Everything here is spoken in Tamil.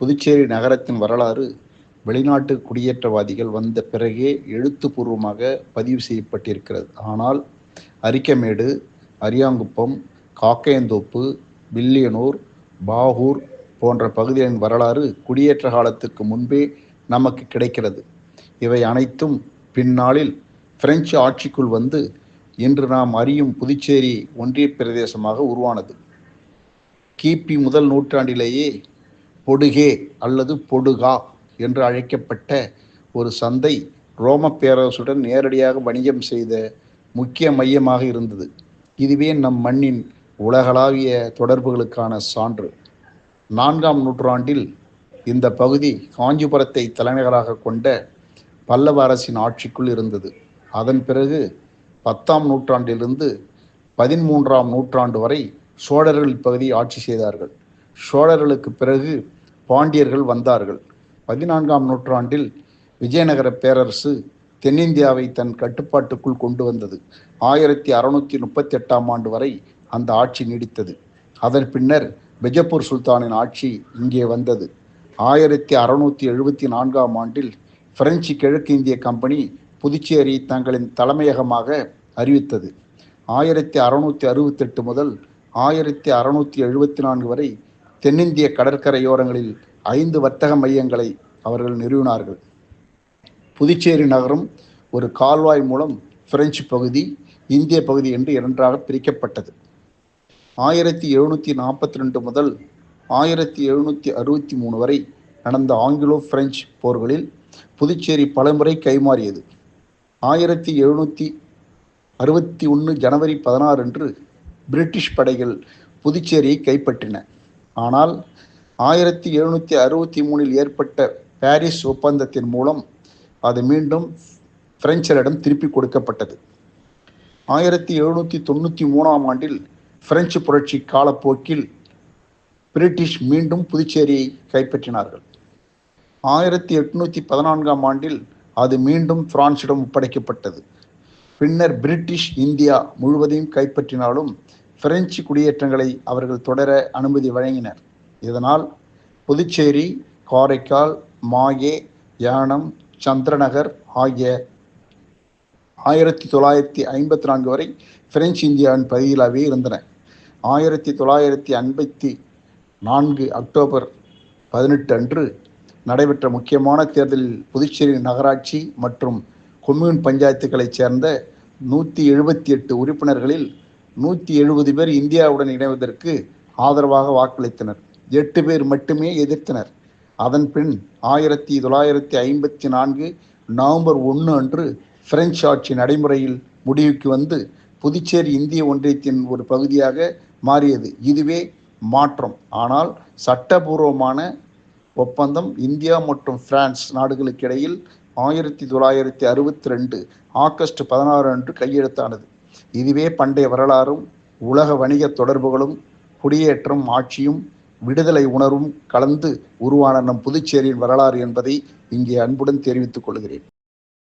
புதுச்சேரி நகரத்தின் வரலாறு வெளிநாட்டு குடியேற்றவாதிகள் வந்த பிறகே எழுத்துப்பூர்வமாக பதிவு செய்யப்பட்டிருக்கிறது. ஆனால் அரிக்கமேடு அரியாங்குப்பம் காக்கையந்தோப்பு வில்லியனூர் பாகூர் போன்ற பகுதிகளின் வரலாறு குடியேற்ற காலத்துக்கு முன்பே நமக்கு கிடைக்கிறது. இவை அனைத்தும் பின்னாளில் பிரெஞ்சு ஆட்சிக்குள் வந்து இன்று நாம் அறியும் புதுச்சேரி ஒன்றிய பிரதேசமாக உருவானது. கிபி முதல் நூற்றாண்டிலேயே பொடுகே அல்லது பொடுகா என்று அழைக்கப்பட்ட ஒரு சந்தை ரோம பேரரசுடன் நேரடியாக வணிகம் செய்த முக்கிய மையமாக இருந்தது. இதுவே நம் மண்ணின் உலகளாவிய தொடர்புகளுக்கான சான்று. நான்காம் நூற்றாண்டில் இந்த பகுதி காஞ்சிபுரத்தை தலைநகராக கொண்ட பல்லவ அரசின் ஆட்சிக்குள் இருந்தது. அதன் பிறகு பத்தாம் நூற்றாண்டிலிருந்து பதிமூன்றாம் நூற்றாண்டு வரை சோழர்கள் இப்பகுதியை ஆட்சி செய்தார்கள். சோழர்களுக்கு பிறகு பாண்டியர்கள் வந்தார்கள். பதினான்காம் நூற்றாண்டில் விஜயநகர பேரரசு தென்னிந்தியாவை தன் கட்டுப்பாட்டுக்குள் கொண்டு வந்தது. ஆயிரத்தி அறுநூத்தி முப்பத்தி எட்டாம் ஆண்டு வரை அந்த ஆட்சி நீடித்தது. அதன் பின்னர் பிஜப்பூர் சுல்தானின் ஆட்சி இங்கே வந்தது. ஆயிரத்தி அறுநூத்தி எழுபத்தி நான்காம் ஆண்டில் பிரெஞ்சு கிழக்கு இந்திய கம்பெனி புதுச்சேரி தங்களின் தலைமையகமாக அறிவித்தது. ஆயிரத்தி அறுநூத்தி அறுபத்தெட்டு முதல் ஆயிரத்தி அறுநூத்தி எழுபத்தி நான்கு வரை தென்னிந்திய கடற்கரையோரங்களில் ஐந்து வர்த்தக மையங்களை அவர்கள் நிறுவினார்கள். புதுச்சேரி நகரம் ஒரு கால்வாய் மூலம் பிரெஞ்சு பகுதி இந்திய பகுதி என்று இரண்டாக பிரிக்கப்பட்டது. ஆயிரத்தி எழுநூற்றி நாற்பத்தி ரெண்டு முதல் ஆயிரத்தி எழுநூற்றி அறுபத்தி மூணு வரை நடந்த ஆங்கிலோ பிரெஞ்சு போர்களில் புதுச்சேரி பலமுறை கைமாறியது. ஆயிரத்தி எழுநூற்றி அறுபத்தி ஒன்று ஜனவரி பதினாறு அன்று பிரிட்டிஷ் படைகள் புதுச்சேரியை கைப்பற்றின. ஆனால் ஆயிரத்தி எழுநூற்றி அறுபத்தி மூணில் ஏற்பட்ட பாரிஸ் ஒப்பந்தத்தின் மூலம் அது மீண்டும் பிரெஞ்சரிடம் திருப்பி கொடுக்கப்பட்டது. ஆயிரத்தி எழுநூற்றி தொண்ணூற்றி மூணாம் ஆண்டில் பிரெஞ்சு புரட்சி காலப்போக்கில் பிரிட்டிஷ் மீண்டும் புதுச்சேரியை கைப்பற்றினார்கள். ஆயிரத்தி எட்நூற்றி பதினான்காம் ஆண்டில் அது மீண்டும் பிரான்சிடம் ஒப்படைக்கப்பட்டது. பின்னர் பிரிட்டிஷ் இந்தியா முழுவதையும் கைப்பற்றினாலும் பிரெஞ்சு குடியேற்றங்களை அவர்கள் தொடர அனுமதி வழங்கினர். இதனால் புதுச்சேரி காரைக்கால் மாயே யானம் சந்திரநகர் ஆகிய ஆயிரத்தி தொள்ளாயிரத்தி ஐம்பத்தி நான்கு வரை பிரெஞ்சு இந்தியாவின் பகுதியிலாகவே இருந்தன. ஆயிரத்தி தொள்ளாயிரத்தி ஐம்பத்தி நான்கு அக்டோபர் பதினெட்டு அன்று நடைபெற்ற முக்கியமான தேர்தலில் புதுச்சேரி நகராட்சி மற்றும் கொம்யூன் பஞ்சாயத்துக்களைச் சேர்ந்த நூற்றி எழுபத்தி எட்டு உறுப்பினர்களில் நூற்றி எழுபது பேர் இந்தியாவுடன் இணைவதற்கு ஆதரவாக வாக்களித்தனர். எட்டு பேர் மட்டுமே எதிர்த்தனர். அதன் பின் ஆயிரத்தி தொள்ளாயிரத்தி ஐம்பத்தி நான்கு நவம்பர் ஒன்று அன்று பிரெஞ்சு ஆட்சி நடைமுறையில் முடிவுக்கு வந்து புதுச்சேரி இந்திய ஒன்றியத்தின் ஒரு பகுதியாக மாறியது. இதுவே மாற்றம். ஆனால் சட்டபூர்வமான ஒப்பந்தம் இந்தியா மற்றும் பிரான்ஸ் நாடுகளுக்கு இடையில் ஆயிரத்தி தொள்ளாயிரத்தி அறுபத்தி ரெண்டு ஆகஸ்ட் பதினாறு அன்று கையெழுத்தானது. இதுவே பண்டைய வரலாறும் உலக வணிக தொடர்புகளும் குடியேற்றம் ஆட்சியும் விடுதலை உணர்வும் கலந்து உருவான நம் புதுச்சேரியின் வரலாறு என்பதை இங்கே அன்புடன் தெரிவித்துக் கொள்கிறேன்.